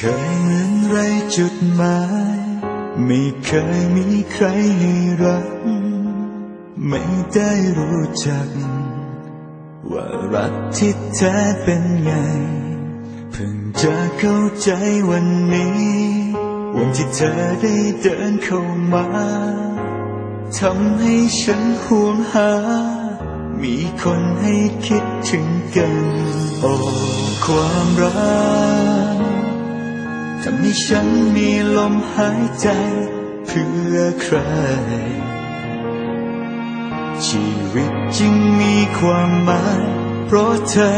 คยเหมือนไรจุดหมาย ไม่เคยมีใครให้รัก ไม่ได้รู้จัก ว่ารักที่แท้เป็นไง เพิ่งจะเข้าใจวันนี้วันที่เธอได้เดินเข้ามาทำให้ฉันห่วงหา มีคนให้คิดถึงกัน โอ้ความรักำให้ฉันมีลมหายใจเพื่อใคร ชีวิตจึงมีความหมาย เพราะเธอ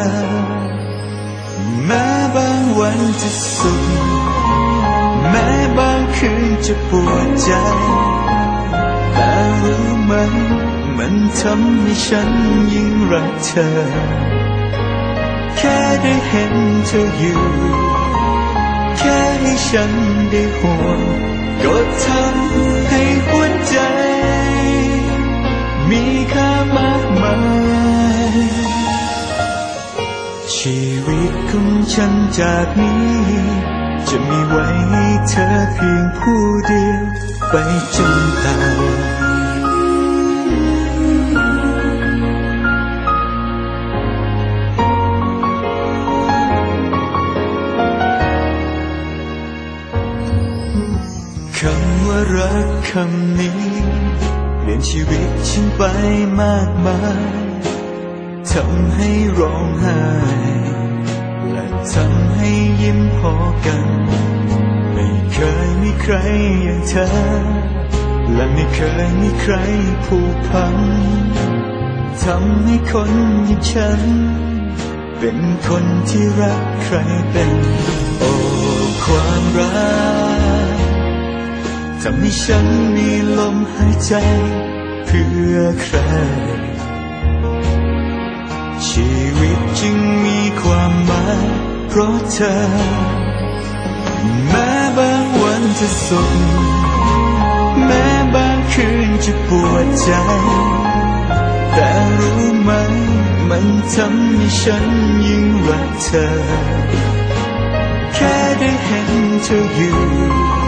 แม้บางวันจะสุขแม้บางคืนจะปวดใจ แต่รู้ไหมมันทำให้ฉันยิ่งรักเธอ แค่ได้เห็นเธออยู่ แค่ให้ฉันได้ห่วงก็ทำให้หัวใจ มีค่ามากมาย ชีวิตของฉันจากนี้ จะมีไว้ให้เธอเพียงผู้เดียวไปจนตาย รักคำนี้เปลี่ยนชีวิตฉันไปมากมายทำให้ร้องไห้และทำให้ยิ้มพอกัน ไม่เคยมีใครอย่างเธอ และไม่เคยมีใครผูกพันทำให้คนอย่างฉัน เป็นคนที่รักใครเป็น โอ้ความรัก ทำให้ฉันมีลมหายใจเพื่อใคร ชีวิตจึงมีความหมายเพราะเธอ แม้บางวันจะสุขแม้บางคืนจะปวดใจ แต่รู้ไหมมันทำให้ฉันยิ่งรักเธอ แค่ได้เห็นเธออยู่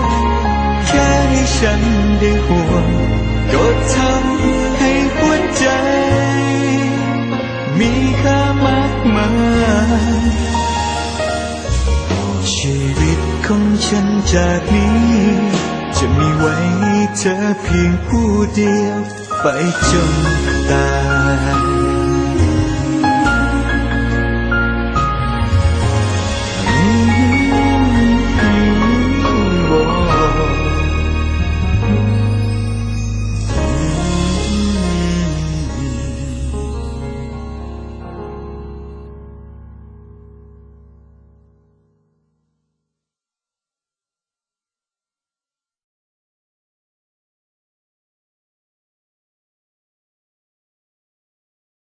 ฉันได้ห่วงก็ทำให้หัวใจ มีค่ามากมายชีวิตของฉันจากนี้ จะมีไว้เธอเพียงผู้เดียว ไปจนตาย